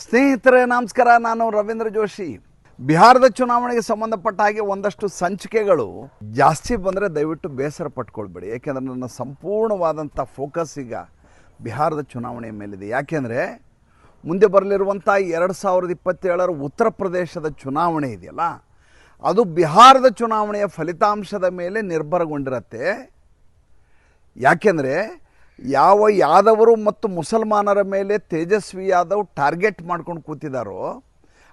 ಸ್ನೇಹಿತರೆ, ನಮಸ್ಕಾರ. ನಾನು ರವೀಂದ್ರ ಜೋಶಿ. ಬಿಹಾರದ ಚುನಾವಣೆಗೆ ಸಂಬಂಧಪಟ್ಟ ಹಾಗೆ ಒಂದಷ್ಟು ಸಂಚಿಕೆಗಳು ಜಾಸ್ತಿ ಬಂದರೆ ದಯವಿಟ್ಟು ಬೇಸರ ಪಟ್ಕೊಳ್ಬೇಡಿ. ಯಾಕೆಂದರೆ ನನ್ನ ಸಂಪೂರ್ಣವಾದಂಥ ಫೋಕಸ್ ಈಗ ಬಿಹಾರದ ಚುನಾವಣೆಯ ಮೇಲಿದೆ. ಯಾಕೆಂದರೆ ಮುಂದೆ ಬರಲಿರುವಂಥ ಎರಡು ಸಾವಿರದ ಇಪ್ಪತ್ತೇಳರ ಉತ್ತರ ಪ್ರದೇಶದ ಚುನಾವಣೆ ಇದೆಯಲ್ಲ, ಅದು ಬಿಹಾರದ ಚುನಾವಣೆಯ ಫಲಿತಾಂಶದ ಮೇಲೆ ನಿರ್ಭರಗೊಂಡಿರತ್ತೆ. ಯಾಕೆಂದರೆ ಯಾವ ಯಾದವರು ಮತ್ತು ಮುಸಲ್ಮಾನರ ಮೇಲೆ ತೇಜಸ್ವಿ ಯಾದವ್ ಟಾರ್ಗೆಟ್ ಮಾಡ್ಕೊಂಡು ಕೂತಿದ್ದಾರೋ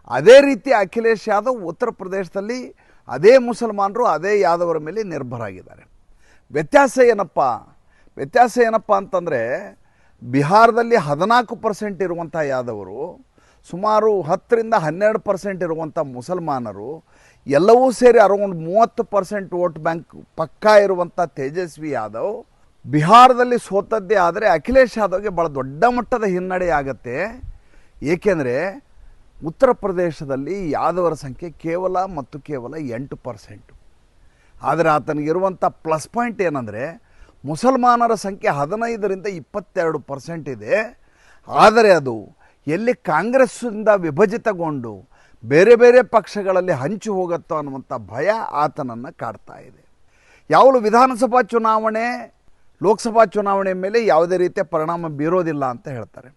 ಅದೇ ರೀತಿ ಅಖಿಲೇಶ್ ಯಾದವ್ ಉತ್ತರ ಪ್ರದೇಶದಲ್ಲಿ ಅದೇ ಮುಸಲ್ಮಾನರು ಅದೇ ಯಾದವರ ಮೇಲೆ ನಿರ್ಭರಾಗಿದ್ದಾರೆ ವ್ಯತ್ಯಾಸ ಏನಪ್ಪ? ವ್ಯತ್ಯಾಸ ಏನಪ್ಪ ಅಂತಂದರೆ, ಬಿಹಾರದಲ್ಲಿ ಹದಿನಾಲ್ಕು ಪರ್ಸೆಂಟ್ ಇರುವಂಥ ಯಾದವರು, ಸುಮಾರು ಹತ್ತರಿಂದ ಹನ್ನೆರಡು ಪರ್ಸೆಂಟ್ ಇರುವಂಥ ಮುಸಲ್ಮಾನರು, ಎಲ್ಲವೂ ಸೇರಿ ಅರೌಂಡ್ ಮೂವತ್ತು ಪರ್ಸೆಂಟ್ ವೋಟ್ ಬ್ಯಾಂಕ್ ಪಕ್ಕಾ ಇರುವಂಥ ತೇಜಸ್ವಿ ಯಾದವ್ ಬಿಹಾರದಲ್ಲಿ ಸೋತದ್ದೇ ಆದರೆ ಅಖಿಲೇಶ್ ಯಾದವ್ಗೆ ಭಾಳ ದೊಡ್ಡ ಮಟ್ಟದ ಹಿನ್ನಡೆ ಆಗತ್ತೆ ಏಕೆಂದರೆ ಉತ್ತರ ಪ್ರದೇಶದಲ್ಲಿ ಯಾದವರ ಸಂಖ್ಯೆ ಕೇವಲ ಮತ್ತು ಕೇವಲ ಎಂಟು ಪರ್ಸೆಂಟು. ಆದರೆ ಆತನಿಗಿರುವಂಥ ಪ್ಲಸ್ ಪಾಯಿಂಟ್ ಏನಂದರೆ ಮುಸಲ್ಮಾನರ ಸಂಖ್ಯೆ ಹದಿನೈದರಿಂದ ಇಪ್ಪತ್ತೆರಡು ಪರ್ಸೆಂಟ್ ಇದೆ. ಆದರೆ ಅದು ಎಲ್ಲಿ ಕಾಂಗ್ರೆಸ್ಸಿಂದ ವಿಭಜಿತಗೊಂಡು ಬೇರೆ ಬೇರೆ ಪಕ್ಷಗಳಲ್ಲಿ ಹಂಚಿ ಹೋಗುತ್ತೋ ಅನ್ನುವಂಥ ಭಯ ಆತನನ್ನು ಕಾಡ್ತಾ ಇದೆ. ಯಾವಳು ವಿಧಾನಸಭಾ ಚುನಾವಣೆ ಲೋಕಸಭಾ ಚುನಾವಣೆ ಮೇಲೆ ಯಾವುದೇ ರೀತಿಯ ಪರಿಣಾಮ ಬೀರೋದಿಲ್ಲ ಅಂತ ಹೇಳ್ತಾರೆ.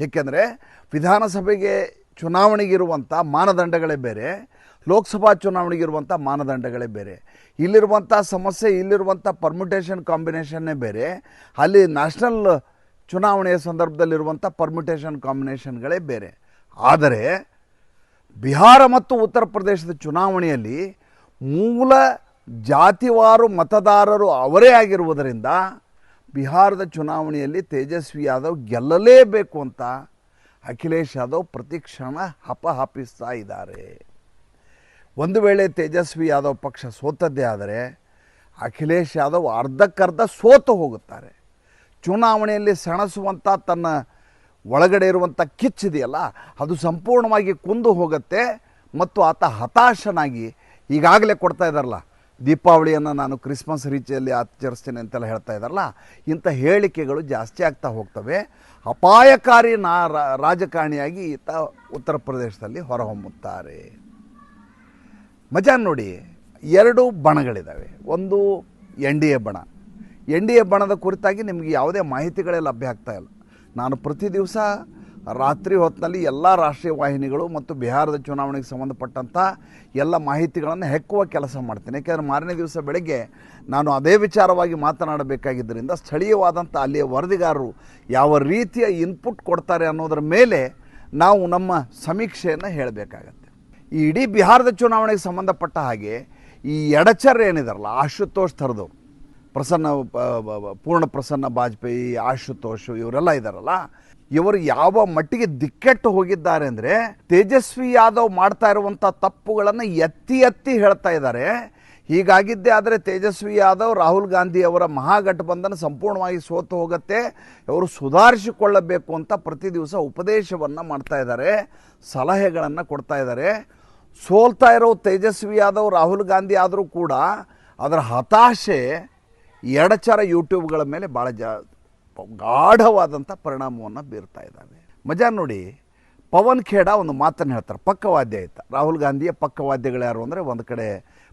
ಏಕೆಂದರೆ ವಿಧಾನಸಭೆಗೆ ಚುನಾವಣೆಗಿರುವಂಥ ಮಾನದಂಡಗಳೇ ಬೇರೆ, ಲೋಕಸಭಾ ಚುನಾವಣೆಗಿರುವಂಥ ಮಾನದಂಡಗಳೇ ಬೇರೆ. ಇಲ್ಲಿರುವಂಥ ಸಮಸ್ಯೆ, ಇಲ್ಲಿರುವಂಥ ಪರ್ಮಿಟೇಷನ್ ಕಾಂಬಿನೇಷನ್ನೇ ಬೇರೆ. ಅಲ್ಲಿ ನ್ಯಾಷನಲ್ ಚುನಾವಣೆಯ ಸಂದರ್ಭದಲ್ಲಿರುವಂಥ ಪರ್ಮಿಟೇಷನ್ ಕಾಂಬಿನೇಷನ್ಗಳೇ ಬೇರೆ. ಆದರೆ ಬಿಹಾರ ಮತ್ತು ಉತ್ತರ ಪ್ರದೇಶದ ಚುನಾವಣೆಯಲ್ಲಿ ಮೂಲ ಜಾತಿವಾರು ಮತದಾರರು ಅವರೇ ಆಗಿರುವುದರಿಂದ ಬಿಹಾರದ ಚುನಾವಣೆಯಲ್ಲಿ ತೇಜಸ್ವಿ ಯಾದವ್ ಗೆಲ್ಲಲೇಬೇಕು ಅಂತ ಅಖಿಲೇಶ್ ಯಾದವ್ ಪ್ರತಿ ಕ್ಷಣ ಹಪಹಪಿಸ್ತಾ ಇದ್ದಾರೆ. ಒಂದು ವೇಳೆ ತೇಜಸ್ವಿ ಯಾದವ್ ಪಕ್ಷ ಸೋತದ್ದೇ ಆದರೆ ಅಖಿಲೇಶ್ ಯಾದವ್ ಅರ್ಧಕ್ಕರ್ಧ ಸೋತು ಹೋಗುತ್ತಾರೆ. ಚುನಾವಣೆಯಲ್ಲಿ ಸೆಣಸುವಂಥ ತನ್ನ ಒಳಗಡೆ ಇರುವಂಥ ಕಿಚ್ಚಿದೆಯಲ್ಲ ಅದು ಸಂಪೂರ್ಣವಾಗಿ ಕುಂದು ಹೋಗುತ್ತೆ ಮತ್ತು ಆತ ಹತಾಶನಾಗಿ ಈಗಾಗಲೇ ಕೊಡ್ತಾ ಇದ್ದಾರಲ್ಲ ದೀಪಾವಳಿಯನ್ನು ನಾನು ಕ್ರಿಸ್ಮಸ್ ರೀತಿಯಲ್ಲಿ ಆಚರಿಸ್ತೇನೆ ಅಂತೆಲ್ಲ ಹೇಳ್ತಾ ಇದ್ದಾರಲ್ಲ, ಇಂಥ ಹೇಳಿಕೆಗಳು ಜಾಸ್ತಿ ಆಗ್ತಾ ಹೋಗ್ತವೆ. ಅಪಾಯಕಾರಿ ನಾ ರಾಜಕಾರಣಿಯಾಗಿ ಈತ ಉತ್ತರ ಪ್ರದೇಶದಲ್ಲಿ ಹೊರಹೊಮ್ಮುತ್ತಾರೆ. ಮಜಾ ನೋಡಿ, ಎರಡು ಬಣಗಳಿದ್ದಾವೆ. ಒಂದು ಎನ್ ಡಿ ಎ ಬಣ. ಎನ್ ಡಿ ಎ ಬಣದ ಕುರಿತಾಗಿ ನಿಮಗೆ ಯಾವುದೇ ಮಾಹಿತಿಗಳೇ ಲಭ್ಯ ಆಗ್ತಾ ಇಲ್ಲ. ನಾನು ಪ್ರತಿ ದಿವಸ ರಾತ್ರಿ ಹೊತ್ತಿನಲ್ಲಿ ಎಲ್ಲ ರಾಷ್ಟ್ರೀಯ ವಾಹಿನಿಗಳು ಮತ್ತು ಬಿಹಾರದ ಚುನಾವಣೆಗೆ ಸಂಬಂಧಪಟ್ಟಂಥ ಎಲ್ಲ ಮಾಹಿತಿಗಳನ್ನು ಹೆಕ್ಕುವ ಕೆಲಸ ಮಾಡ್ತೀನಿ. ಯಾಕೆಂದರೆ ಮಾರನೇ ದಿವಸ ಬೆಳಗ್ಗೆ ನಾನು ಅದೇ ವಿಚಾರವಾಗಿ ಮಾತನಾಡಬೇಕಾಗಿದ್ದರಿಂದ ಸ್ಥಳೀಯವಾದಂಥ ಅಲ್ಲಿಯ ವರದಿಗಾರರು ಯಾವ ರೀತಿಯ ಇನ್ಪುಟ್ ಕೊಡ್ತಾರೆ ಅನ್ನೋದರ ಮೇಲೆ ನಾವು ನಮ್ಮ ಸಮೀಕ್ಷೆಯನ್ನು ಹೇಳಬೇಕಾಗತ್ತೆ. ಈ ಇಡೀ ಬಿಹಾರದ ಚುನಾವಣೆಗೆ ಸಂಬಂಧಪಟ್ಟ ಹಾಗೆ ಈ ಎಡಚರ್ ಏನಿದಾರಲ್ಲ, ಆಶುತೋಷ್ ಥರದವ್ರು ಪ್ರಸನ್ನ ಪೂರ್ಣ ಪ್ರಸನ್ನ ವಾಜಪೇಯಿ ಆಶುತೋಷ್, ಇವರೆಲ್ಲ ಇದ್ದಾರಲ್ಲ ಇವರು ಯಾವ ಮಟ್ಟಿಗೆ ದಿಕ್ಕೆಟ್ಟು ಹೋಗಿದ್ದಾರೆ ಅಂದರೆ ತೇಜಸ್ವಿ ಯಾದವ್ ಮಾಡ್ತಾ ಇರುವಂಥ ತಪ್ಪುಗಳನ್ನು ಎತ್ತಿ ಎತ್ತಿ ಹೇಳ್ತಾ ಇದ್ದಾರೆ. ಹೀಗಾಗಿದ್ದೇ ಆದರೆ ತೇಜಸ್ವಿ ಯಾದವ್, ರಾಹುಲ್ ಗಾಂಧಿ ಅವರ ಮಹಾಗಠಬಂಧನ ಸಂಪೂರ್ಣವಾಗಿ ಸೋತು ಹೋಗುತ್ತೆ. ಅವರು ಸುಧಾರಿಸಿಕೊಳ್ಳಬೇಕು ಅಂತ ಪ್ರತಿ ದಿವಸ ಉಪದೇಶವನ್ನು ಮಾಡ್ತಾ ಇದ್ದಾರೆ, ಸಲಹೆಗಳನ್ನು ಕೊಡ್ತಾ ಇದ್ದಾರೆ. ಸೋಲ್ತಾ ಇರೋ ತೇಜಸ್ವಿ ಯಾದವ್, ರಾಹುಲ್ ಗಾಂಧಿ ಆದರೂ ಕೂಡ ಅದರ ಹತಾಶೆ, ಎಡಚರ ಯೂಟ್ಯೂಬ್ಗಳ ಮೇಲೆ ಭಾಳ ಜಾ ಗಾಢವಾದಂಥ ಪರಿಣಾಮವನ್ನು ಬೀರ್ತಾ ಇದ್ದಾವೆ. ಮಜಾ ನೋಡಿ, ಪವನ್ ಖೇಡ ಒಂದು ಮಾತನ್ನು ಹೇಳ್ತಾರೆ, ಪಕ್ಕವಾದ್ಯ ಆಯ್ತ. ರಾಹುಲ್ ಗಾಂಧಿಯ ಪಕ್ಕವಾದ್ಯಗಳು ಯಾರು ಅಂದರೆ ಒಂದು ಕಡೆ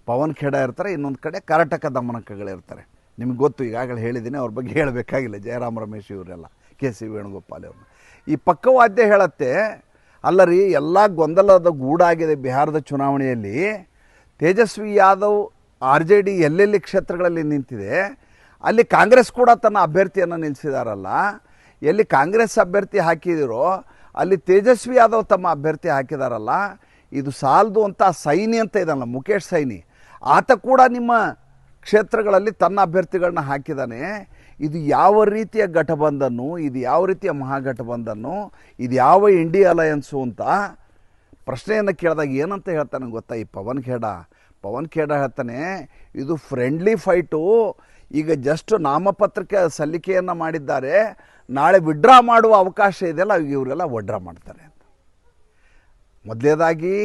ಪವನ್ ಖೇಡ ಇರ್ತಾರೆ, ಇನ್ನೊಂದು ಕಡೆ ಕರ್ನಾಟಕ ದಮನಕಗಳಿರ್ತಾರೆ ನಿಮ್ಗೆ ಗೊತ್ತು, ಈಗಾಗಲೇ ಹೇಳಿದ್ದೀನಿ, ಅವ್ರ ಬಗ್ಗೆ ಹೇಳಬೇಕಾಗಿಲ್ಲ, ಜಯರಾಮ್ ರಮೇಶ್ ಇವರೆಲ್ಲ, ಕೆ ಸಿ ವೇಣುಗೋಪಾಲ್ ಅವರು. ಈ ಪಕ್ಕವಾದ್ಯ ಹೇಳತ್ತೆ ಅಲ್ಲ ರೀ ಎಲ್ಲ ಗೊಂದಲದ ಗೂಡಾಗಿದೆ ಬಿಹಾರದ ಚುನಾವಣೆಯಲ್ಲಿ. Tejashwi Yadav R J D ಎಲ್ಲೆಲ್ಲಿ ಕ್ಷೇತ್ರಗಳಲ್ಲಿ ನಿಂತಿದೆ ಅಲ್ಲಿ ಕಾಂಗ್ರೆಸ್ ಕೂಡ ತನ್ನ ಅಭ್ಯರ್ಥಿಯನ್ನು ನಿಲ್ಲಿಸಿದಾರಲ್ಲ. ಎಲ್ಲಿ ಕಾಂಗ್ರೆಸ್ ಅಭ್ಯರ್ಥಿ ಹಾಕಿದಿರೋ, ಅಲ್ಲಿ ತೇಜಸ್ವಿ ಯಾದವ್ ತಮ್ಮ ಅಭ್ಯರ್ಥಿ ಹಾಕಿದಾರಲ್ಲ. ಇದು ಸಾಲದು ಅಂತ ಸೈನಿ ಅಂತ ಇದಲ್ಲ ಮುಖೇಶ್ ಸೈನಿ. ಆತ ಕೂಡ ನಿಮ್ಮ ಕ್ಷೇತ್ರಗಳಲ್ಲಿ ತನ್ನ ಅಭ್ಯರ್ಥಿಗಳನ್ನ ಹಾಕಿದ್ದಾನೆ ಇದು ಯಾವ ರೀತಿಯ ಘಟಬಂಧನ್ನು, ಇದು ಯಾವ ರೀತಿಯ ಮಹಾಗಠಬಂಧನ್ನು ಇದು ಯಾವ ಇಂಡಿಯಾ ಅಲಯನ್ಸು ಅಂತ ಪ್ರಶ್ನೆಯನ್ನು ಕೇಳಿದಾಗ ಏನಂತ ಹೇಳ್ತಾನೆ ಗೊತ್ತಾ ಈ ಪವನ್ ಖೇಡ? ಪವನ್ ಖೇಡ ಹೇಳ್ತಾನೆ, ಇದು ಫ್ರೆಂಡ್ಲಿ ಫೈಟು ಈಗ ಜಸ್ಟ್ ನಾಮಪತ್ರಕ್ಕೆ ಸಲ್ಲಿಕೆಯನ್ನು ಮಾಡಿದ್ದಾರೆ, ನಾಳೆ ವಿಡ್ರಾ ಮಾಡುವ ಅವಕಾಶ ಇದೆಯಲ್ಲ ಇವರೆಲ್ಲ ವಡ್ರಾ ಮಾಡ್ತಾರೆ ಅಂತ. ಮೊದಲೇದಾಗಿ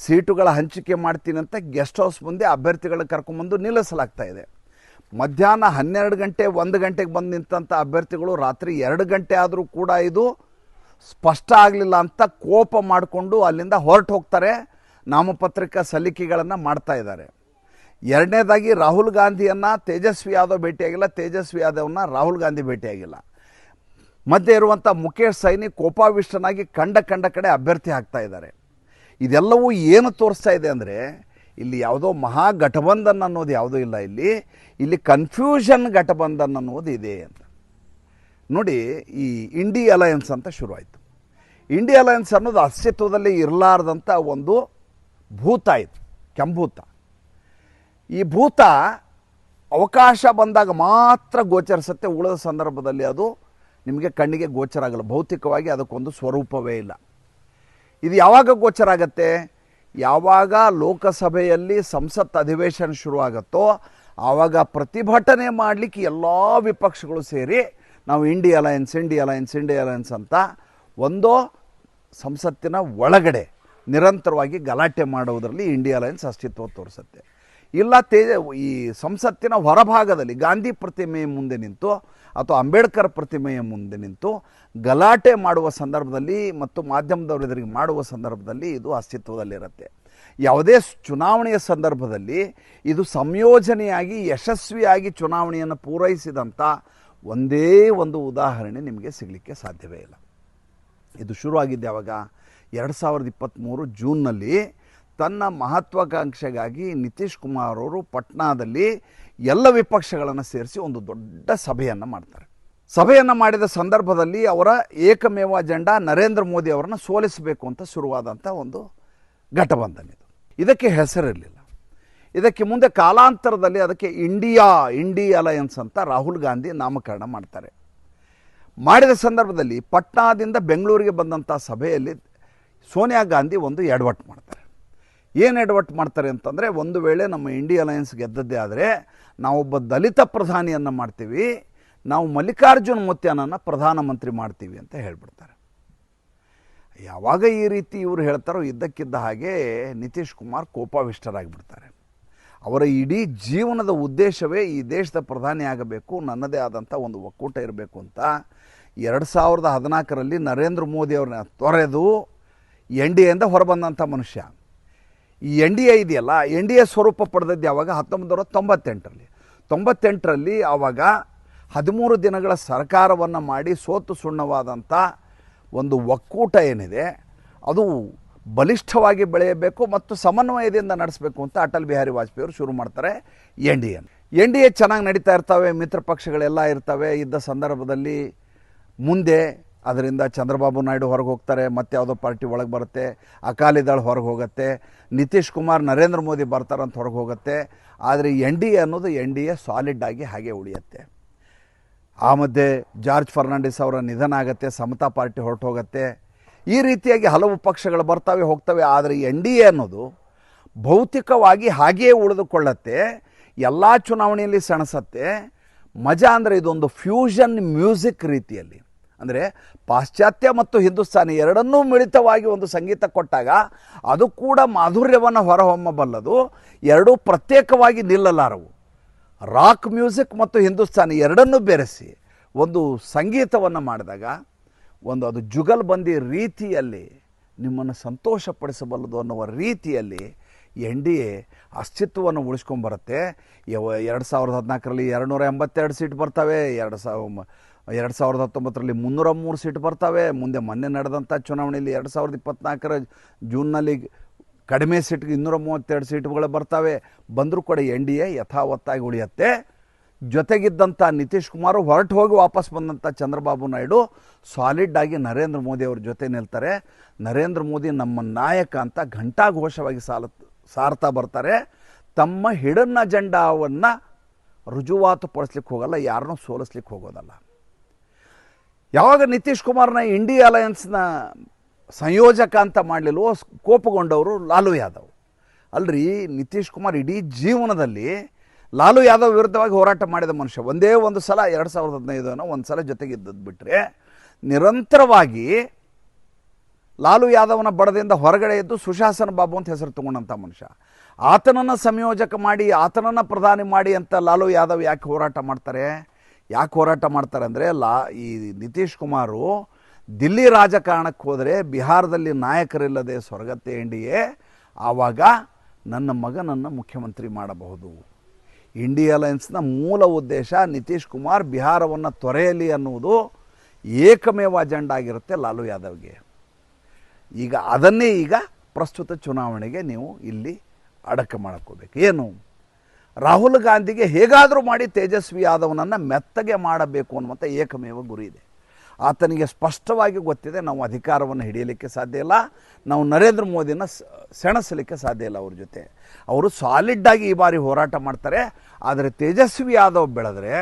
ಸೀಟುಗಳ ಹಂಚಿಕೆ ಮಾಡ್ತೀನಿ ಅಂತ ಗೆಸ್ಟ್ ಹೌಸ್ ಮುಂದೆ ಅಭ್ಯರ್ಥಿಗಳನ್ನ ಕರ್ಕೊಂಬಂದು ನಿಲ್ಲಿಸಲಾಗ್ತಾ ಇದೆ. ಮಧ್ಯಾಹ್ನ ಹನ್ನೆರಡು ಗಂಟೆ, ಒಂದು ಗಂಟೆಗೆ ಬಂದು ನಿಂತಂಥ ಅಭ್ಯರ್ಥಿಗಳು ರಾತ್ರಿ ಎರಡು ಗಂಟೆ ಆದರೂ ಕೂಡ ಇದು ಸ್ಪಷ್ಟ ಆಗಲಿಲ್ಲ ಅಂತ ಕೋಪ ಮಾಡಿಕೊಂಡು ಅಲ್ಲಿಂದ ಹೊರಟು ಹೋಗ್ತಾರೆ ನಾಮಪತ್ರಿಕಾ ಸಲ್ಲಿಕೆಗಳನ್ನು ಮಾಡ್ತಾ ಇದ್ದಾರೆ. ಎರಡನೇದಾಗಿ ರಾಹುಲ್ ಗಾಂಧಿಯನ್ನು ತೇಜಸ್ವಿ ಯಾದವ್ ಭೇಟಿಯಾಗಿಲ್ಲ, ತೇಜಸ್ವಿ ಯಾದವ್ನ ರಾಹುಲ್ ಗಾಂಧಿ ಭೇಟಿಯಾಗಿಲ್ಲ. ಮಧ್ಯೆ ಇರುವಂಥ ಮುಖೇಶ್ ಸೈನಿ ಕೋಪಾವಿಷ್ಟನಾಗಿ ಕಂಡ ಕಂಡ ಕಡೆ ಅಭ್ಯರ್ಥಿ ಆಗ್ತಾ ಇದ್ದಾರೆ. ಇದೆಲ್ಲವೂ ಏನು ತೋರಿಸ್ತಾ ಇದೆ ಅಂದರೆ, ಇಲ್ಲಿ ಯಾವುದೋ ಮಹಾಗಠಬಂಧನ್ ಅನ್ನೋದು ಯಾವುದೂ ಇಲ್ಲ ಇಲ್ಲಿ ಇಲ್ಲಿ ಕನ್ಫ್ಯೂಷನ್ ಘಟಬಂಧನ್ ಅನ್ನೋದು ಇದೆ ಅಂತ. ನೋಡಿ, ಈ ಇಂಡಿ ಅಲಯನ್ಸ್ ಅಂತ ಶುರುವಾಯಿತು. ಇಂಡಿ ಅಲಯನ್ಸ್ ಅನ್ನೋದು ಅಸ್ತಿತ್ವದಲ್ಲಿ ಇರಲಾರ್ದಂಥ ಒಂದು ಭೂತ ಇದು, ಕೆಂಭೂತ. ಈ ಭೂತ ಅವಕಾಶ ಬಂದಾಗ ಮಾತ್ರ ಗೋಚರಿಸುತ್ತೆ. ಉಳಿದ ಸಂದರ್ಭದಲ್ಲಿ ಅದು ನಿಮಗೆ ಕಣ್ಣಿಗೆ ಗೋಚರ ಆಗಲ್ಲ. ಭೌತಿಕವಾಗಿ ಅದಕ್ಕೊಂದು ಸ್ವರೂಪವೇ ಇಲ್ಲ. ಇದು ಯಾವಾಗ ಗೋಚರ ಆಗತ್ತೆ? ಯಾವಾಗ ಲೋಕಸಭೆಯಲ್ಲಿ ಸಂಸತ್ ಅಧಿವೇಶನ ಶುರುವಾಗತ್ತೋ, ಆವಾಗ ಪ್ರತಿಭಟನೆ ಮಾಡಲಿಕ್ಕೆ ಎಲ್ಲ ವಿಪಕ್ಷಗಳು ಸೇರಿ ನಾವು INDI alliance INDI alliance INDI alliance ಅಂತ ಒಂದು ಸಂಸತ್ತಿನ ಒಳಗಡೆ ನಿರಂತರವಾಗಿ ಗಲಾಟೆ ಮಾಡುವುದರಲ್ಲಿ ಇಂಡಿ ಅಲಯನ್ಸ್ ಅಸ್ತಿತ್ವ ತೋರಿಸುತ್ತೆ. ಇಲ್ಲ ತೇಜ ಈ ಸಂಸತ್ತಿನ ಹೊರಭಾಗದಲ್ಲಿ ಗಾಂಧಿ ಪ್ರತಿಮೆಯ ಮುಂದೆ ನಿಂತು ಅಥವಾ ಅಂಬೇಡ್ಕರ್ ಪ್ರತಿಮೆಯ ಮುಂದೆ ನಿಂತು ಗಲಾಟೆ ಮಾಡುವ ಸಂದರ್ಭದಲ್ಲಿ ಮತ್ತು ಮಾಧ್ಯಮದವರೆದರಿಗೆ ಮಾಡುವ ಸಂದರ್ಭದಲ್ಲಿ ಇದು ಅಸ್ತಿತ್ವದಲ್ಲಿರುತ್ತೆ. ಯಾವುದೇ ಚುನಾವಣೆಯ ಸಂದರ್ಭದಲ್ಲಿ ಇದು ಸಂಯೋಜನೆಯಾಗಿ, ಯಶಸ್ವಿಯಾಗಿ ಚುನಾವಣೆಯನ್ನು ಪೂರೈಸಿದಂಥ ಒಂದೇ ಒಂದು ಉದಾಹರಣೆ ನಿಮಗೆ ಸಿಗಲಿಕ್ಕೆ ಸಾಧ್ಯವೇ ಇಲ್ಲ. ಇದು ಶುರುವಾಗಿದ್ದು ಯಾವಾಗ? ಎರಡು ಸಾವಿರದ ಇಪ್ಪತ್ತ್ಮೂರು ಜೂನ್ನಲ್ಲಿ ತನ್ನ ಮಹತ್ವಾಕಾಂಕ್ಷೆಗಾಗಿ ನಿತೀಶ್ ಕುಮಾರ್ ಅವರು ಪಟ್ನಾದಲ್ಲಿ ಎಲ್ಲ ವಿಪಕ್ಷಗಳನ್ನು ಸೇರಿಸಿ ಒಂದು ದೊಡ್ಡ ಸಭೆಯನ್ನು ಮಾಡ್ತಾರೆ. ಸಭೆಯನ್ನು ಮಾಡಿದ ಸಂದರ್ಭದಲ್ಲಿ ಅವರ ಏಕಮೇವ ಅಜೆಂಡಾ ನರೇಂದ್ರ ಮೋದಿ ಅವರನ್ನು ಸೋಲಿಸಬೇಕು ಅಂತ ಶುರುವಾದಂಥ ಒಂದು ಘಟಬಂಧನ ಇದು ಇದಕ್ಕೆ ಹೆಸರಿರಲಿಲ್ಲ. ಇದಕ್ಕೆ ಮುಂದೆ ಕಾಲಾಂತರದಲ್ಲಿ ಅದಕ್ಕೆ ಇಂಡಿಯಾ, ಇಂಡಿ ಅಲಯನ್ಸ್ ಅಂತ ರಾಹುಲ್ ಗಾಂಧಿ ನಾಮಕರಣ ಮಾಡ್ತಾರೆ. ಮಾಡಿದ ಸಂದರ್ಭದಲ್ಲಿ ಪಟ್ನಾದಿಂದ ಬೆಂಗಳೂರಿಗೆ ಬಂದಂಥ ಸಭೆಯಲ್ಲಿ ಸೋನಿಯಾ ಗಾಂಧಿ ಒಂದು ಎಡವಟ್ಟು ಮಾಡ್ತಾರೆ. ಏನು ಎಡವಟ್ಟು ಮಾಡ್ತಾರೆ ಅಂತಂದರೆ, ಒಂದು ವೇಳೆ ನಮ್ಮ ಇಂಡಿಯಾ ಅಲಯನ್ಸ್ ಗೆದ್ದದ್ದೇ ಆದರೆ, ನಾವೊಬ್ಬ ದಲಿತ ಪ್ರಧಾನಿಯನ್ನು ಮಾಡ್ತೀವಿ, ನಾವು ಮಲ್ಲಿಕಾರ್ಜುನ್ ಮೊತ್ಯಾನನ್ನು ಪ್ರಧಾನಮಂತ್ರಿ ಮಾಡ್ತೀವಿ ಅಂತ ಹೇಳ್ಬಿಡ್ತಾರೆ. ಯಾವಾಗ ಈ ರೀತಿ ಇವರು ಹೇಳ್ತಾರೋ ಇದ್ದಕ್ಕಿದ್ದ ಹಾಗೆ ನಿತೀಶ್ ಕುಮಾರ್ ಕೋಪಾವಿಷ್ಟರಾಗಿಬಿಡ್ತಾರೆ. ಅವರ ಇಡೀ ಜೀವನದ ಉದ್ದೇಶವೇ ಈ ದೇಶದ ಪ್ರಧಾನಿ ಆಗಬೇಕು, ನನ್ನದೇ ಆದಂಥ ಒಂದು ಒಕ್ಕೂಟ ಇರಬೇಕು ಅಂತ ಎರಡು ಸಾವಿರದ ಹದಿನಾಲ್ಕರಲ್ಲಿ ನರೇಂದ್ರ ಮೋದಿ ಅವ್ರನ್ನ ತೊರೆದು ಎನ್ ಡಿ ಎಯಿಂದ ಹೊರಬಂದಂಥ ಮನುಷ್ಯ. ಈ ಎನ್ ಡಿ ಎ ಇದೆಯಲ್ಲ, ಎನ್ ಡಿ ಎ ಸ್ವರೂಪ ಪಡೆದದ್ದು ಯಾವಾಗ? ಹತ್ತೊಂಬತ್ತು ನೂರ ತೊಂಬತ್ತೆಂಟರಲ್ಲಿ ತೊಂಬತ್ತೆಂಟರಲ್ಲಿ ಆವಾಗ ಹದಿಮೂರು ದಿನಗಳ ಸರ್ಕಾರವನ್ನು ಮಾಡಿ ಸೋತು ಸುಣ್ಣವಾದಂಥ ಒಂದು ಒಕ್ಕೂಟ ಏನಿದೆ, ಅದು ಬಲಿಷ್ಠವಾಗಿ ಬೆಳೆಯಬೇಕು ಮತ್ತು ಸಮನ್ವಯದಿಂದ ನಡೆಸಬೇಕು ಅಂತ ಅಟಲ್ ಬಿಹಾರಿ ವಾಜಪೇಯಿ ಅವರು ಶುರು ಮಾಡ್ತಾರೆ N D N N D A ಚೆನ್ನಾಗಿ ನಡೀತಾ ಇರ್ತವೆ, ಮಿತ್ರ ಪಕ್ಷಗಳೆಲ್ಲ ಇರ್ತವೆ. ಇದ್ದ ಸಂದರ್ಭದಲ್ಲಿ ಮುಂದೆ ಅದರಿಂದ ಚಂದ್ರಬಾಬು ನಾಯ್ಡು ಹೊರಗೆ ಹೋಗ್ತಾರೆ, ಮತ್ತೆ ಯಾವುದೋ ಪಾರ್ಟಿ ಒಳಗೆ ಬರುತ್ತೆ, ಅಕಾಲಿ ದಳ ಹೊರಗೆ ಹೋಗುತ್ತೆ, ನಿತೀಶ್ ಕುಮಾರ್, ನರೇಂದ್ರ ಮೋದಿ ಬರ್ತಾರಂತ ಹೊರಗೆ ಹೋಗುತ್ತೆ, ಆದರೆ ಎನ್ ಡಿ ಎ ಅನ್ನೋದು ಎನ್ ಡಿ ಎ ಸಾಲಿಡ್ ಆಗಿ ಹಾಗೆ ಉಳಿಯುತ್ತೆ. ಆ ಮಧ್ಯೆ ಜಾರ್ಜ್ ಫರ್ನಾಂಡಿಸ್ ಅವರ ನಿಧನ ಆಗುತ್ತೆ, ಸಮತಾ ಪಾರ್ಟಿ ಹೊರಟು ಹೋಗುತ್ತೆ. ಈ ರೀತಿಯಾಗಿ ಹಲವು ಪಕ್ಷಗಳು ಬರ್ತವೆ, ಹೋಗ್ತವೆ, ಆದರೆ ಎನ್ ಡಿ ಎ ಅನ್ನೋದು ಭೌತಿಕವಾಗಿ ಹಾಗೆಯೇ ಉಳಿದುಕೊಳ್ಳತ್ತೆ, ಎಲ್ಲ ಚುನಾವಣೆಯಲ್ಲಿ ಸೆಣಸತ್ತೆ. ಮಜಾ ಅಂದರೆ ಇದೊಂದು ಫ್ಯೂಷನ್ ಮ್ಯೂಸಿಕ್ ರೀತಿಯಲ್ಲಿ. ಅಂದರೆ ಪಾಶ್ಚಾತ್ಯ ಮತ್ತು ಹಿಂದೂಸ್ತಾನಿ ಎರಡನ್ನೂ ಮಿಳಿತವಾಗಿ ಒಂದು ಸಂಗೀತ ಕೊಟ್ಟಾಗ ಅದು ಕೂಡ ಮಾಧುರ್ಯವನ್ನು ಹೊರಹೊಮ್ಮಬಲ್ಲದು. ಎರಡೂ ಪ್ರತ್ಯೇಕವಾಗಿ ನಿಲ್ಲಲಾರವು. ರಾಕ್ ಮ್ಯೂಸಿಕ್ ಮತ್ತು ಹಿಂದೂಸ್ತಾನಿ ಎರಡನ್ನೂ ಬೆರೆಸಿ ಒಂದು ಸಂಗೀತವನ್ನು ಮಾಡಿದಾಗ ಒಂದು ಅದು ಜುಗಲ್ ಬಂದಿ ರೀತಿಯಲ್ಲಿ ನಿಮ್ಮನ್ನು ಸಂತೋಷಪಡಿಸಬಲ್ಲದು ಅನ್ನುವ ರೀತಿಯಲ್ಲಿ ಎನ್ ಡಿ ಎ ಅಸ್ತಿತ್ವವನ್ನು ಉಳಿಸ್ಕೊಂಡ್ಬರುತ್ತೆ ಎರಡು ಸಾವಿರದ ಹದಿನಾಲ್ಕರಲ್ಲಿ ಎರಡು ನೂರ ಎಂಬತ್ತೆರಡು ಸೀಟ್ ಬರ್ತವೆ, ಎರಡು ಸಾವಿರ ಎರಡು ಸಾವಿರದ ಹತ್ತೊಂಬತ್ತರಲ್ಲಿ ಮುನ್ನೂರ ಮೂರು ಸೀಟ್ ಬರ್ತವೆ. ಮುಂದೆ ಮೊನ್ನೆ ನಡೆದಂಥ ಚುನಾವಣೆಯಲ್ಲಿ ಎರಡು ಸಾವಿರದ ಇಪ್ಪತ್ನಾಲ್ಕರ ಜೂನ್ನಲ್ಲಿ ಕಡಿಮೆ ಸೀಟ್ಗೆ ಇನ್ನೂರ ಮೂವತ್ತೆರಡು ಸೀಟುಗಳು ಬರ್ತವೆ. ಬಂದರೂ ಕೂಡ ಎನ್ ಡಿ ಎ ಯಥಾವತ್ತಾಗಿ ಉಳಿಯುತ್ತೆ. ಜೊತೆಗಿದ್ದಂಥ ನಿತೀಶ್ ಕುಮಾರ್ ಹೊರಟು ಹೋಗಿ ವಾಪಸ್ ಬಂದಂಥ ಚಂದ್ರಬಾಬು ನಾಯ್ಡು ಸಾಲಿಡ್ ಆಗಿ ನರೇಂದ್ರ ಮೋದಿ ಅವ್ರ ಜೊತೆ ನಿಲ್ತಾರೆ. ನರೇಂದ್ರ ಮೋದಿ ನಮ್ಮ ನಾಯಕ ಅಂತ ಘಂಟಾಘೋಷವಾಗಿ ಸಾಲ, ಸಾರ್ತಾ ಬರ್ತಾರೆ. ತಮ್ಮ ಹಿಡನ್ ಅಜೆಂಡಾವನ್ನು ರುಜುವಾತು ಪಡಿಸ್ಲಿಕ್ಕೆ ಹೋಗಲ್ಲ, ಯಾರನ್ನೂ ಸೋಲಿಸ್ಲಿಕ್ಕೆ ಹೋಗೋದಲ್ಲ. ಯಾವಾಗ ನಿತೀಶ್ ಕುಮಾರ್ನ ಇಂಡಿಯಾ ಅಲಯನ್ಸ್ನ ಸಂಯೋಜಕ ಅಂತ ಮಾಡಲಿಲ್ವೋ, ಕೋಪಗೊಂಡವರು ಲಾಲು ಯಾದವ್. ಅಲ್ರಿ, ನಿತೀಶ್ ಕುಮಾರ್ ಇಡೀ ಜೀವನದಲ್ಲಿ ಲಾಲು ಯಾದವ್ ವಿರುದ್ಧವಾಗಿ ಹೋರಾಟ ಮಾಡಿದ ಮನುಷ್ಯ. ಒಂದೇ ಒಂದು ಸಲ, ಎರಡು ಸಾವಿರದ ಹದಿನೈದನೋ ಒಂದು ಸಲ ಜೊತೆಗಿದ್ದದ್ದು ಬಿಟ್ಟರೆ ನಿರಂತರವಾಗಿ ಲಾಲು ಯಾದವನ ಬಡದಿಂದ ಹೊರಗಡೆ ಎದ್ದು ಸುಶಾಸನ ಬಾಬು ಅಂತ ಹೆಸರು ತಗೊಂಡಂಥ ಮನುಷ್ಯ. ಆತನನ್ನು ಸಂಯೋಜಕ ಮಾಡಿ, ಆತನನ್ನು ಪ್ರಧಾನಿ ಮಾಡಿ ಅಂತ ಲಾಲು ಯಾದವ್ ಯಾಕೆ ಹೋರಾಟ ಮಾಡ್ತಾರೆ? ಯಾಕೆ ಹೋರಾಟ ಮಾಡ್ತಾರೆ ಅಂದರೆ, ಲಾ, ಈ ನಿತೀಶ್ ಕುಮಾರು ದಿಲ್ಲಿ ರಾಜಕಾರಣಕ್ಕೆ ಹೋದರೆ ಬಿಹಾರದಲ್ಲಿ ನಾಯಕರಿಲ್ಲದೆ ಸ್ವರ್ಗತ್ತೆ ಎನ್ ಡಿ ಎ ಆವಾಗ ನನ್ನ ಮಗನನ್ನು ಮುಖ್ಯಮಂತ್ರಿ ಮಾಡಬಹುದು. ಇಂಡಿಯಾ ಅಲಯನ್ಸ್ನ ಮೂಲ ಉದ್ದೇಶ ನಿತೀಶ್ ಕುಮಾರ್ ಬಿಹಾರವನ್ನು ತೊರೆಯಲಿ ಅನ್ನುವುದು ಏಕಮೇವ ಅಜೆಂಡ ಆಗಿರುತ್ತೆ ಲಾಲು ಯಾದವ್ಗೆ. ಈಗ ಅದನ್ನೇ ಈಗ ಪ್ರಸ್ತುತ ಚುನಾವಣೆಗೆ ನೀವು ಇಲ್ಲಿ ಅಡಕ ಮಾಡ್ಕೋಬೇಕು. ಏನು? ರಾಹುಲ್ ಗಾಂಧಿಗೆ ಹೇಗಾದರೂ ಮಾಡಿ ತೇಜಸ್ವಿ ಯಾದವನನ್ನು ಮೆತ್ತಗೆ ಮಾಡಬೇಕು ಅನ್ನುವಂಥ ಏಕಮೇವ ಗುರಿ ಇದೆ. ಆತನಿಗೆ ಸ್ಪಷ್ಟವಾಗಿ ಗೊತ್ತಿದೆ, ನಾವು ಅಧಿಕಾರವನ್ನು ಹಿಡಿಯಲಿಕ್ಕೆ ಸಾಧ್ಯ ಇಲ್ಲ, ನಾವು ನರೇಂದ್ರ ಮೋದಿನ ಸೆಣಸಲಿಕ್ಕೆ ಸಾಧ್ಯ ಇಲ್ಲ ಅವ್ರ ಜೊತೆ. ಅವರು ಸಾಲಿಡ್ಡಾಗಿ ಈ ಬಾರಿ ಹೋರಾಟ ಮಾಡ್ತಾರೆ, ಆದರೆ ತೇಜಸ್ವಿ ಯಾದವ್ ಬೆಳೆದ್ರೆ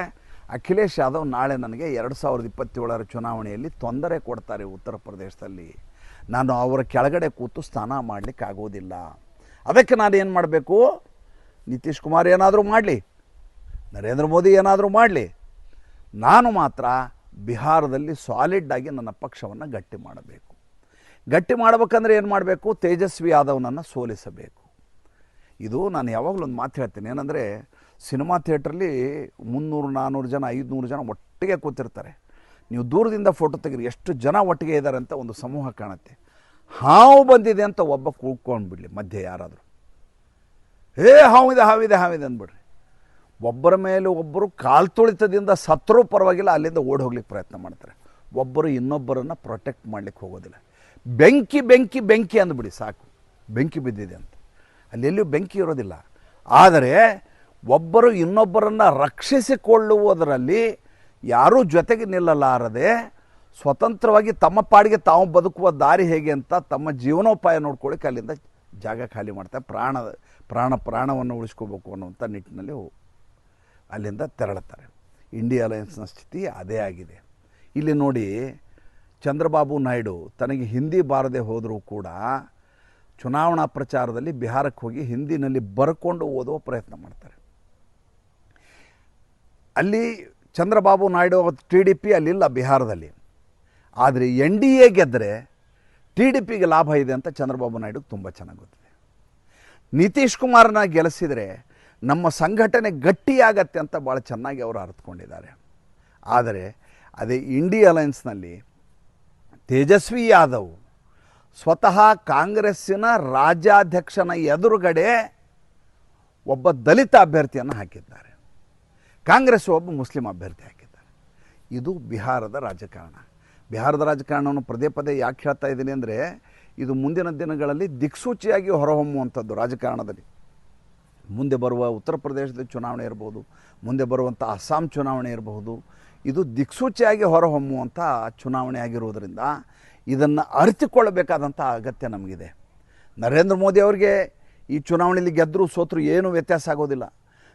ಅಖಿಲೇಶ್ ಯಾದವ್ ನಾಳೆ ನನಗೆ ಎರಡು ಸಾವಿರದ ಇಪ್ಪತ್ತೇಳರ ಚುನಾವಣೆಯಲ್ಲಿ ತೊಂದರೆ ಕೊಡ್ತಾರೆ ಉತ್ತರ ಪ್ರದೇಶದಲ್ಲಿ. ನಾನು ಅವರ ಕೆಳಗಡೆ ಕೂತು ಸ್ನಾನ ಮಾಡಲಿಕ್ಕಾಗೋದಿಲ್ಲ. ಅದಕ್ಕೆ ನಾನು ಏನು ಮಾಡಬೇಕು? ನಿತೀಶ್ ಕುಮಾರ್ ಏನಾದರೂ ಮಾಡಲಿ. ನರೇಂದ್ರ ಮೋದಿ ಏನಾದರೂ ಮಾಡಲಿ. ನಾನು ಮಾತ್ರ ಬಿಹಾರದಲ್ಲಿ ಸಾಲಿಡ್ಡಾಗಿ ನನ್ನ ಪಕ್ಷವನ್ನು ಗಟ್ಟಿ ಮಾಡಬೇಕು. ಗಟ್ಟಿ ಮಾಡಬೇಕಂದ್ರೆ ಏನು ಮಾಡಬೇಕು? ತೇಜಸ್ವಿ ಯಾದವ್ನನ್ನು ಸೋಲಿಸಬೇಕು. ಇದು ನಾನು ಯಾವಾಗಲೂ ಒಂದು ಮಾತು ಹೇಳ್ತೀನಿ. ಏನಂದರೆ, ಸಿನಿಮಾ ಥಿಯೇಟ್ರಲ್ಲಿ ಮುನ್ನೂರು ನಾನ್ನೂರು ಜನ, ಐದುನೂರು ಜನ ಒಟ್ಟಿಗೆ ಕೂತಿರ್ತಾರೆ. ನೀವು ದೂರದಿಂದ ಫೋಟೋ ತೆಗೀರಿ, ಎಷ್ಟು ಜನ ಒಟ್ಟಿಗೆ ಇದ್ದಾರೆ ಅಂತ ಒಂದು ಸಮೂಹ ಕಾಣುತ್ತೆ. ಹಾವು ಬಂದಿದೆ ಅಂತ ಒಬ್ಬ ಕೂತ್ಕೊಂಡು ಬಿಡಲಿ ಮಧ್ಯೆ ಯಾರಾದರೂ. ಏ ಹಾವಿದೆ ಹಾವಿದೆ ಹಾವಿದೆ ಅಂದ್ಬಿಡ್ರಿ. ಒಬ್ಬರ ಮೇಲೆ ಒಬ್ಬರು ಕಾಲು ತುಳಿತದಿಂದ ಸತ್ತರೂ ಪರವಾಗಿಲ್ಲ, ಅಲ್ಲಿಂದ ಓಡಿ ಹೋಗ್ಲಿಕ್ಕೆ ಪ್ರಯತ್ನ ಮಾಡ್ತಾರೆ. ಒಬ್ಬರು ಇನ್ನೊಬ್ಬರನ್ನು ಪ್ರೊಟೆಕ್ಟ್ ಮಾಡ್ಲಿಕ್ಕೆ ಹೋಗೋದಿಲ್ಲ. ಬೆಂಕಿ ಬೆಂಕಿ ಬೆಂಕಿ ಅಂದ್ಬಿಡಿ, ಸಾಕು. ಬೆಂಕಿ ಬಿದ್ದಿದೆ ಅಂತ. ಅಲ್ಲಿ ಎಲ್ಲಿಯೂ ಬೆಂಕಿ ಇರೋದಿಲ್ಲ. ಆದರೆ ಒಬ್ಬರು ಇನ್ನೊಬ್ಬರನ್ನು ರಕ್ಷಿಸಿಕೊಳ್ಳುವುದರಲ್ಲಿ ಯಾರೂ ಜೊತೆಗೆ ನಿಲ್ಲಲಾರದೆ ಸ್ವತಂತ್ರವಾಗಿ ತಮ್ಮ ಪಾಡಿಗೆ ತಾವು ಬದುಕುವ ದಾರಿ ಹೇಗೆ ಅಂತ ತಮ್ಮ ಜೀವನೋಪಾಯ ನೋಡ್ಕೊಳ್ಳಿಕ್ಕೆ ಅಲ್ಲಿಂದ ಜಾಗ ಖಾಲಿ ಮಾಡ್ತಾ ಪ್ರಾಣ ಪ್ರಾಣ ಪ್ರಾಣವನ್ನು ಉಳಿಸ್ಕೋಬೇಕು ಅನ್ನುವಂಥ ನಿಟ್ಟಿನಲ್ಲಿ ಅಲ್ಲಿಂದ ತೆರಳುತ್ತಾರೆ. ಇಂಡಿಯಾ ಅಲಯನ್ಸ್ನ ಸ್ಥಿತಿ ಅದೇ ಆಗಿದೆ. ಇಲ್ಲಿ ನೋಡಿ, ಚಂದ್ರಬಾಬು ನಾಯ್ಡು ತನಗೆ ಹಿಂದಿ ಬಾರದೆ ಹೋದರೂ ಕೂಡ ಚುನಾವಣಾ ಪ್ರಚಾರದಲ್ಲಿ ಬಿಹಾರಕ್ಕೆ ಹೋಗಿ ಹಿಂದಿನಲ್ಲಿ ಬರ್ಕೊಂಡು ಓದುವ ಪ್ರಯತ್ನ ಮಾಡ್ತಾರೆ. ಅಲ್ಲಿ Chandrababu Naidu T D P ಅಲ್ಲಿಲ್ಲ ಬಿಹಾರದಲ್ಲಿ. ಆದರೆ ಎನ್ ಡಿ ಎ ಗೆದ್ದರೆ ಟಿ ಡಿ ಪಿಗೆ ಲಾಭ ಇದೆ ಅಂತ ಚಂದ್ರಬಾಬು ನಾಯ್ಡುಗೆ ತುಂಬ ಚೆನ್ನಾಗಿ ಗೊತ್ತಿದೆ. ನಿತೀಶ್ ಕುಮಾರ್ನ ಗೆಲ್ಲಿಸಿದರೆ ನಮ್ಮ ಸಂಘಟನೆ ಗಟ್ಟಿಯಾಗತ್ತೆ ಅಂತ ಭಾಳ ಚೆನ್ನಾಗಿ ಅವರು ಅರ್ಥಕೊಂಡಿದ್ದಾರೆ ಆದರೆ ಅದೇ ಇಂಡಿ ಅಲಯನ್ಸ್ನಲ್ಲಿ ತೇಜಸ್ವಿ ಯಾದವ್ ಸ್ವತಃ ಕಾಂಗ್ರೆಸ್ಸಿನ ರಾಜ್ಯಾಧ್ಯಕ್ಷನ ಎದುರುಗಡೆ ಒಬ್ಬ ದಲಿತ ಅಭ್ಯರ್ಥಿಯನ್ನು ಹಾಕಿದ್ದಾರೆ. ಕಾಂಗ್ರೆಸ್ ಒಬ್ಬ ಮುಸ್ಲಿಂ ಅಭ್ಯರ್ಥಿ ಹಾಕಿದ್ದಾರೆ. ಇದು ಬಿಹಾರದ ರಾಜಕಾರಣ. ಬಿಹಾರದ ರಾಜಕಾರಣವನ್ನು ಪದೇ ಪದೇ ಯಾಕೆ ಹೇಳ್ತಾ ಇದ್ದೀನಿ ಅಂದರೆ ಇದು ಮುಂದಿನ ದಿನಗಳಲ್ಲಿ ದಿಕ್ಸೂಚಿಯಾಗಿ ಹೊರಹೊಮ್ಮುವಂಥದ್ದು ರಾಜಕಾರಣದಲ್ಲಿ. ಮುಂದೆ ಬರುವ ಉತ್ತರ ಪ್ರದೇಶದ ಚುನಾವಣೆ ಇರ್ಬೋದು, ಮುಂದೆ ಬರುವಂಥ ಅಸ್ಸಾಂ ಚುನಾವಣೆ ಇರಬಹುದು ಇದು ದಿಕ್ಸೂಚಿಯಾಗಿ ಹೊರಹೊಮ್ಮುವಂಥ ಚುನಾವಣೆ ಆಗಿರುವುದರಿಂದ ಇದನ್ನು ಅರಿತುಕೊಳ್ಳಬೇಕಾದಂಥ ಅಗತ್ಯ ನಮಗಿದೆ. ನರೇಂದ್ರ ಮೋದಿ ಅವರಿಗೆ ಈ ಚುನಾವಣೆಯಲ್ಲಿ ಗೆದ್ದರೂ ಸೋತರು ಏನೂ ವ್ಯತ್ಯಾಸ ಆಗೋದಿಲ್ಲ.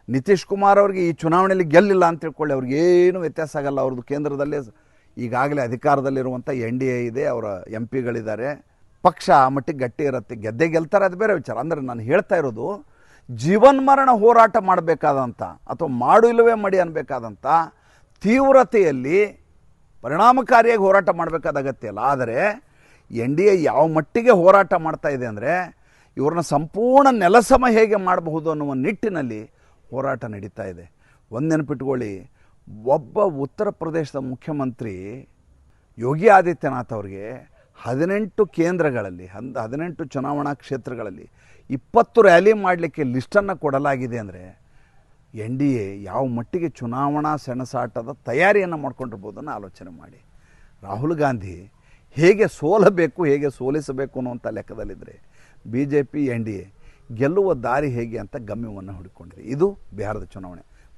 ನಿತೀಶ್ ಕುಮಾರ್ ಅವರಿಗೆ ಈ ಚುನಾವಣೆಯಲ್ಲಿ ಗೆಲ್ಲಿಲ್ಲ ಅಂತ ತಿಳ್ಕೊಳ್ಳಿ, ಅವ್ರಿಗೆ ಏನೂ ವ್ಯತ್ಯಾಸ ಆಗಲ್ಲ. ಅವ್ರದ್ದು ಕೇಂದ್ರದಲ್ಲೇ ಈಗಾಗಲೇ ಅಧಿಕಾರದಲ್ಲಿರುವಂಥ ಎನ್ ಡಿ ಎ ಇದೆ, ಅವರ ಎಂ ಪಿಗಳಿದ್ದಾರೆ. ಪಕ್ಷ ಆ ಮಟ್ಟಿಗೆ ಗಟ್ಟಿ ಇರುತ್ತೆ. ಗೆದ್ದೆ ಗೆಲ್ತಾರೆ, ಅದು ಬೇರೆ ವಿಚಾರ. ಅಂದರೆ ನಾನು ಹೇಳ್ತಾ ಇರೋದು, ಜೀವನ್ಮರಣ ಹೋರಾಟ ಮಾಡಬೇಕಾದಂಥ ಅಥವಾ ಮಾಡು ಇಲ್ಲವೇ ಮಡಿ ಅನ್ಬೇಕಾದಂಥ ತೀವ್ರತೆಯಲ್ಲಿ ಪರಿಣಾಮಕಾರಿಯಾಗಿ ಹೋರಾಟ ಮಾಡಬೇಕಾದ ಅಗತ್ಯ ಇಲ್ಲ. ಆದರೆ ಎನ್ ಡಿ ಎ ಯಾವ ಮಟ್ಟಿಗೆ ಹೋರಾಟ ಮಾಡ್ತಾ ಇದೆ ಅಂದರೆ, ಇವ್ರನ್ನ ಸಂಪೂರ್ಣ ನೆಲಸಮ ಹೇಗೆ ಮಾಡಬಹುದು ಅನ್ನುವ ನಿಟ್ಟಿನಲ್ಲಿ ಹೋರಾಟ ನಡೀತಾ ಇದೆ. ಒಂದು ನೆನಪಿಟ್ಕೊಳ್ಳಿ ಒಬ್ಬ ಉತ್ತರ ಪ್ರದೇಶದ ಮುಖ್ಯಮಂತ್ರಿ ಯೋಗಿ ಆದಿತ್ಯನಾಥ್ ಅವರಿಗೆ ಹದಿನೆಂಟು ಕೇಂದ್ರಗಳಲ್ಲಿ, ಹಂದ್ ಹದಿನೆಂಟು ಚುನಾವಣಾ ಕ್ಷೇತ್ರಗಳಲ್ಲಿ ಇಪ್ಪತ್ತು ರ್ಯಾಲಿ ಮಾಡಲಿಕ್ಕೆ ಲಿಸ್ಟನ್ನು ಕೊಡಲಾಗಿದೆ ಅಂದರೆ ಎನ್ ಡಿ ಎ ಯಾವ ಮಟ್ಟಿಗೆ ಚುನಾವಣಾ ಸೆಣಸಾಟದ ತಯಾರಿಯನ್ನು ಮಾಡ್ಕೊಂಡಿರ್ಬೋದನ್ನು ಆಲೋಚನೆ ಮಾಡಿ. ರಾಹುಲ್ ಗಾಂಧಿ ಹೇಗೆ ಸೋಲಬೇಕು, ಹೇಗೆ ಸೋಲಿಸಬೇಕು ಅನ್ನುವಂಥ ಲೆಕ್ಕದಲ್ಲಿದ್ದರೆ B J P, N D A ಗೆಲ್ಲುವ ದಾರಿ ಹೇಗೆ ಅಂತ ಗಮ್ಯವನ್ನು ಹುಡುಕೊಂಡಿದೆ. ಇದು ಬಿಹಾರದ ಚುನಾವಣೆ.